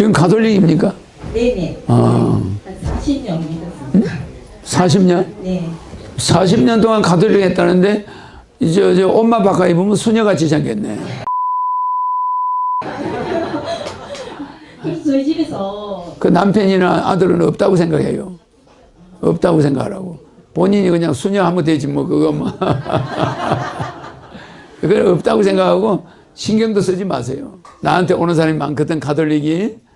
지금 가톨릭입니까? 네네. 아. 한 40년 믿었습니다. 40년? 네. 40년 동안 가톨릭 했다는데 이제 저 엄마 바꿔 입으면 수녀같이 생겼네. 저희 집에서 그 남편이나 아들은 없다고 생각해요. 없다고 생각하라고. 본인이 그냥 수녀하면 되지 뭐 그거 뭐. 그걸 없다고 생각하고 신경도 쓰지 마세요. 나한테 오는 사람이 많거든 가톨릭이.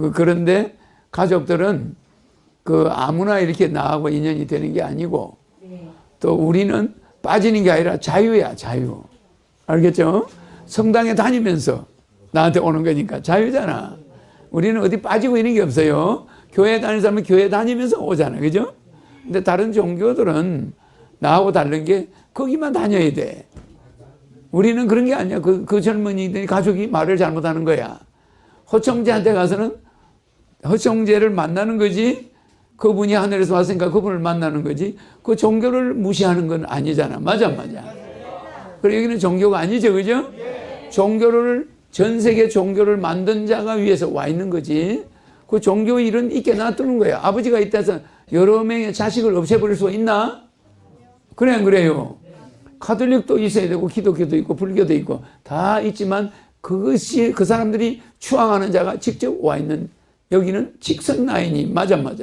그- 그런데 가족들은 그 아무나 이렇게 나하고 인연이 되는 게 아니고 네. 또 우리는 빠지는 게 아니라 자유야 자유. 알겠죠? 성당에 다니면서 나한테 오는 거니까 자유잖아. 우리는 어디 빠지고 있는 게 없어요. 교회 다니는 사람은 교회 다니면서 오잖아. 그죠? 근데 다른 종교들은 나하고 다른 게 거기만 다녀야 돼. 우리는 그런 게 아니야. 그, 그 젊은이들이 가족이 말을 잘못하는 거야. 허청제한테 가서는 허청제를 만나는 거지. 그분이 하늘에서 왔으니까 그분을 만나는 거지. 그 종교를 무시하는 건 아니잖아. 맞아, 맞아. 그리고 여기는 종교가 아니죠. 그죠? 종교를, 전 세계 종교를 만든 자가 위에서 와 있는 거지. 그 종교 일은 있게 놔두는 거야. 아버지가 있다 해서 여러 명의 자식을 없애버릴 수가 있나? 그래, 안 그래요? 카톨릭도 있어야 되고, 기독교도 있고, 불교도 있고, 다 있지만 그것이 그 사람들이 추앙하는 자가 직접 와 있는 여기는 직선 라인이 맞아, 맞아.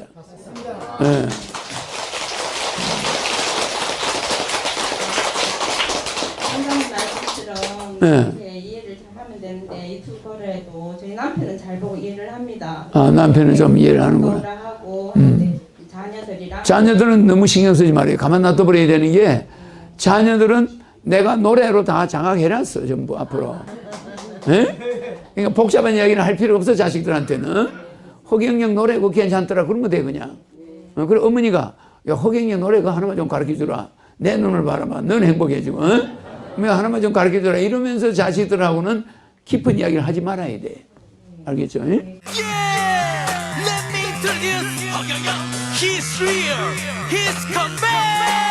네. 이렇게 이해를 잘 하면 되는데 유튜버에도 저희 남편은 잘 보고 이해를 합니다. 아, 남편은 좀 이해를 하는구나. 음. 하고 하는데 자녀들이랑 자녀들은 너무 신경 쓰지 말아요. 가만 놔둬버려야 되는 게 자녀들은 내가 노래로 다 장악해놨어, 전부 앞으로. 예? 그러니까 복잡한 이야기는 할 필요 없어, 자식들한테는. 허경영 노래 그거 괜찮더라. 그러면 돼, 그냥. 어, 그래, 어머니가, 야, 허경영 노래 그거 하나만 좀 가르쳐 주라. 내 눈을 바라봐. 넌 행복해지고, 어? 뭐 하나만 좀 가르쳐 주라. 이러면서 자식들하고는 깊은 이야기를 하지 말아야 돼. 알겠죠? 예? He's real! He's come back!